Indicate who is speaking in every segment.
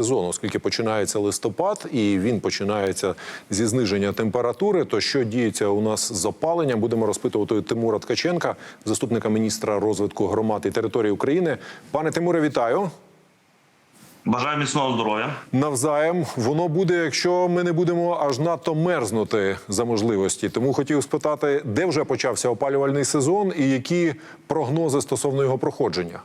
Speaker 1: сезон, оскільки починається листопад і він починається зі зниження температури. То що діється у нас з опаленням? Будемо розпитувати Тимура Ткаченка, заступника міністра розвитку громад і території України. Пане Тимуре, вітаю.
Speaker 2: Бажаю міцного здоров'я.
Speaker 1: Навзаєм воно буде, якщо ми не будемо аж надто мерзнути за можливості. Тому хотів спитати, де вже почався опалювальний сезон і які прогнози стосовно його проходження.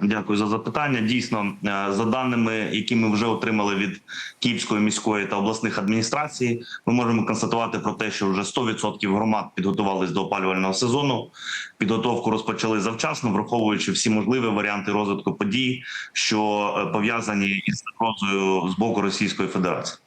Speaker 2: Дякую за запитання. Дійсно, е, за даними, які ми вже отримали від Київської міської та обласних адміністрацій, ми можемо констатувати про те, що вже 100% громад підготувались до опалювального сезону. Підготовку розпочали завчасно, враховуючи всі можливі варіанти розвитку подій, що е, пов'язані із загрозою з боку Російської Федерації.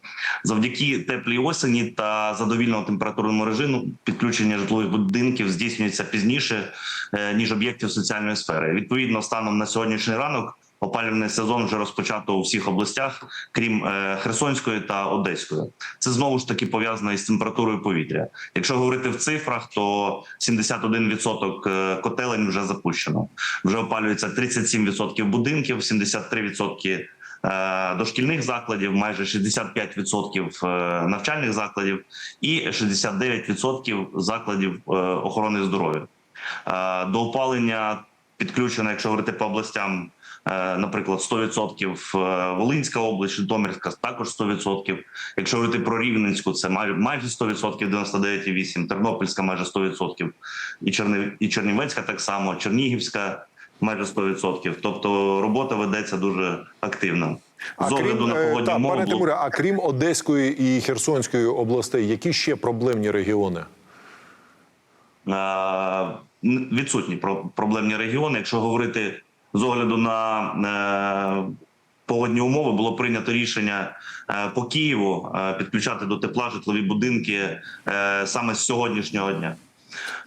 Speaker 2: Завдяки теплій осені та задовільному температурному режиму підключення житлових будинків здійснюється пізніше е, ніж об'єктів соціальної сфери. Відповідно, станом на сьогоднішній ранок опалювальний сезон вже розпочато у всіх областях, крім е, Херсонської та Одеської. Це знову ж таки пов'язано із температурою повітря. Якщо говорити в цифрах, то 71% е, котелень вже запущено. Вже опалюється 37% будинків, 73% е, дошкільних закладів, майже 65% е, навчальних закладів і 69% закладів е, охорони здоров'я. Е, До опалення підключено, якщо говорити по областям, е, наприклад, 100% е, Волинська область, Житомирська також 100%. Якщо говорити про Рівненську, це май- майже 100%, 99,8%, Тернопільська майже 100%, і, Чернів... і Чернівецька так само, Чернігівська майже 100%. Тобто робота ведеться дуже активно. З огляду на
Speaker 1: е,
Speaker 2: погодні
Speaker 1: та,
Speaker 2: умови,
Speaker 1: пане Тимуре, а крім Одеської і Херсонської областей, які ще проблемні регіони?
Speaker 2: Відсутні про- проблемні регіони. Якщо говорити з огляду на е, погодні умови, було прийнято рішення е, по Києву підключати до тепла житлові будинки саме з сьогоднішнього дня.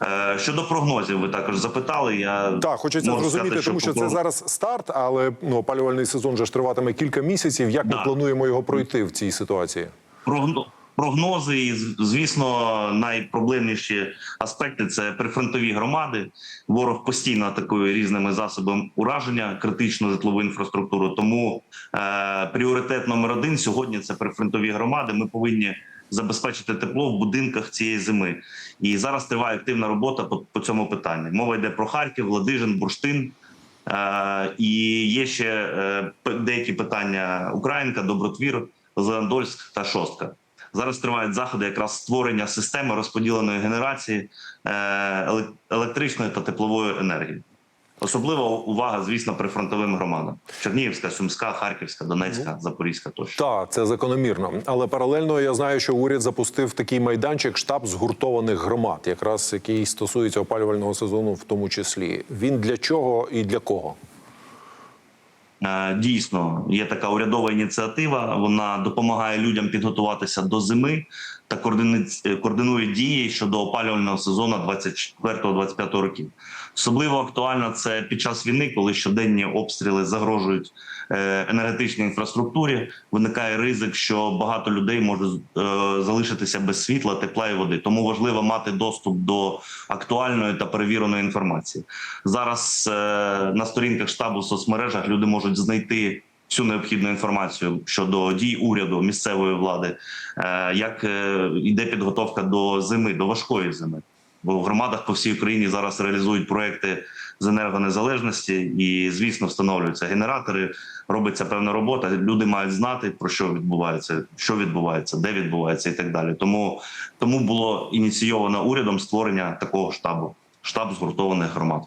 Speaker 2: Е, Щодо прогнозів, ви також запитали. Я
Speaker 1: Так, хочеться зрозуміти,
Speaker 2: сказати,
Speaker 1: тому що це зараз старт, але ну, опалювальний сезон вже ж триватиме кілька місяців. Як ми плануємо його пройти в цій ситуації?
Speaker 2: Прогно- Прогнози і звісно найпроблемніші аспекти це прифронтові громади. Ворог постійно атакує різними засобами ураження критичну житлову інфраструктуру. Тому е, пріоритет номер один сьогодні це прифронтові громади. Ми повинні забезпечити тепло в будинках цієї зими. І зараз триває активна робота по, по цьому питанню. Мова йде про Харків, Ладижин, Бурштин. Е, і є ще е, деякі питання: Українка, Добротвір, Зеландольськ та Шостка. Зараз тривають заходи якраз створення системи розподіленої генерації е, електричної та теплової енергії. Особлива увага, звісно, прифронтовим громадам: Чернігівська, Сумська, Харківська, Донецька, Запорізька тощо.
Speaker 1: Так, це закономірно. Але паралельно я знаю, що уряд запустив такий майданчик штаб згуртованих громад, якраз який стосується опалювального сезону, в тому числі. Він для чого і для кого?
Speaker 2: Е, Дійсно, є така урядова ініціатива. Вона допомагає людям підготуватися до зими та е, координує дії щодо опалювального сезону 24-25 років. Особливо актуально це під час війни, коли щоденні обстріли загрожують е, енергетичній інфраструктурі. Виникає ризик, що багато людей може е, залишитися без світла, тепла і води. Тому важливо мати доступ до актуальної та перевіреної інформації. Зараз е, на сторінках штабу в соцмережах люди можуть знайти. Всю необхідну інформацію щодо дій уряду місцевої влади, як йде підготовка до зими, до важкої зими. Бо в громадах по всій Україні зараз реалізують проекти з енергонезалежності, і звісно, встановлюються генератори. Робиться певна робота. Люди мають знати про що відбувається, що відбувається, де відбувається, і так далі. Тому тому було ініційовано урядом створення такого штабу штаб згуртованих громад.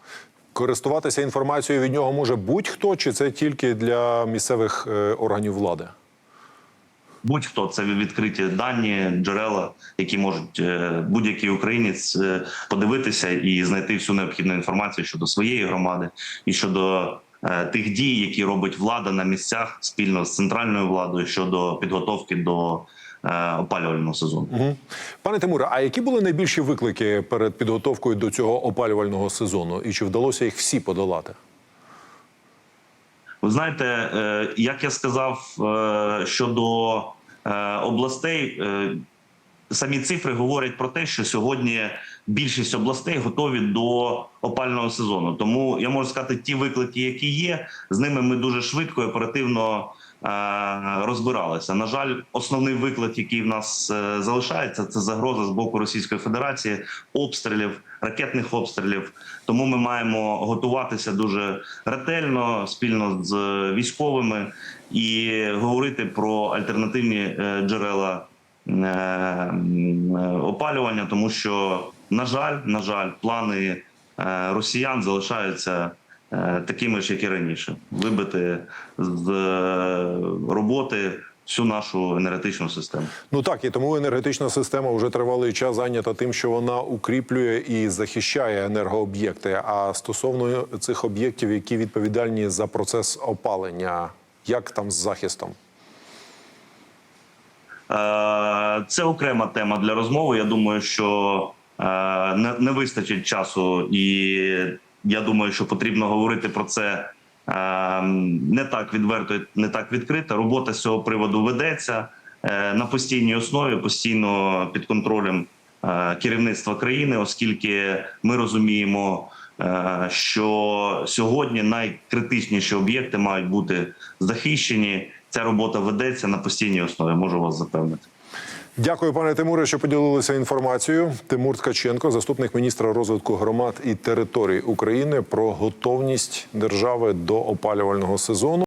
Speaker 1: Користуватися інформацією від нього може будь-хто, чи це тільки для місцевих е, органів влади?
Speaker 2: Будь-хто це відкриті дані, джерела, які можуть е, будь-який українець е, подивитися і знайти всю необхідну інформацію щодо своєї громади і щодо е, тих дій, які робить влада на місцях спільно з центральною владою щодо підготовки до опалювального сезону.
Speaker 1: Угу. Пане Тимуре, а які були найбільші виклики перед підготовкою до цього опалювального сезону? І чи вдалося їх всі подолати?
Speaker 2: Ви знаєте, е, як я сказав е, щодо е, областей, самі цифри говорять про те, що сьогодні більшість областей готові до опального сезону. Тому я можу сказати, ті виклики, які є, з ними ми дуже швидко і оперативно розбиралися. На жаль, основний виклик, який в нас е, залишається, це загроза з боку Російської Федерації, обстрілів, ракетних обстрілів. Тому ми маємо готуватися дуже ретельно спільно з військовими і говорити про альтернативні е, джерела е, е, опалювання, тому що на жаль, на жаль, плани е, росіян залишаються е, такими ж, як і раніше, вибити з е, роботи всю нашу енергетичну систему.
Speaker 1: Ну так і тому енергетична система вже тривалий час зайнята тим, що вона укріплює і захищає енергооб'єкти. А стосовно цих об'єктів, які відповідальні за процес опалення, як там з захистом?
Speaker 2: Е, Це окрема тема для розмови. Я думаю, що е, не вистачить часу, і я думаю, що потрібно говорити про це е, не так відверто, не так відкрито. Робота з цього приводу ведеться е, на постійній основі, постійно під контролем е, керівництва країни, оскільки ми розуміємо. е, Що сьогодні найкритичніші об'єкти мають бути захищені. Ця робота ведеться на постійній основі. Можу вас запевнити.
Speaker 1: Дякую, пане Тимуре, що поділилися інформацією. Тимур Ткаченко, заступник міністра розвитку громад і територій України, про готовність держави до опалювального сезону.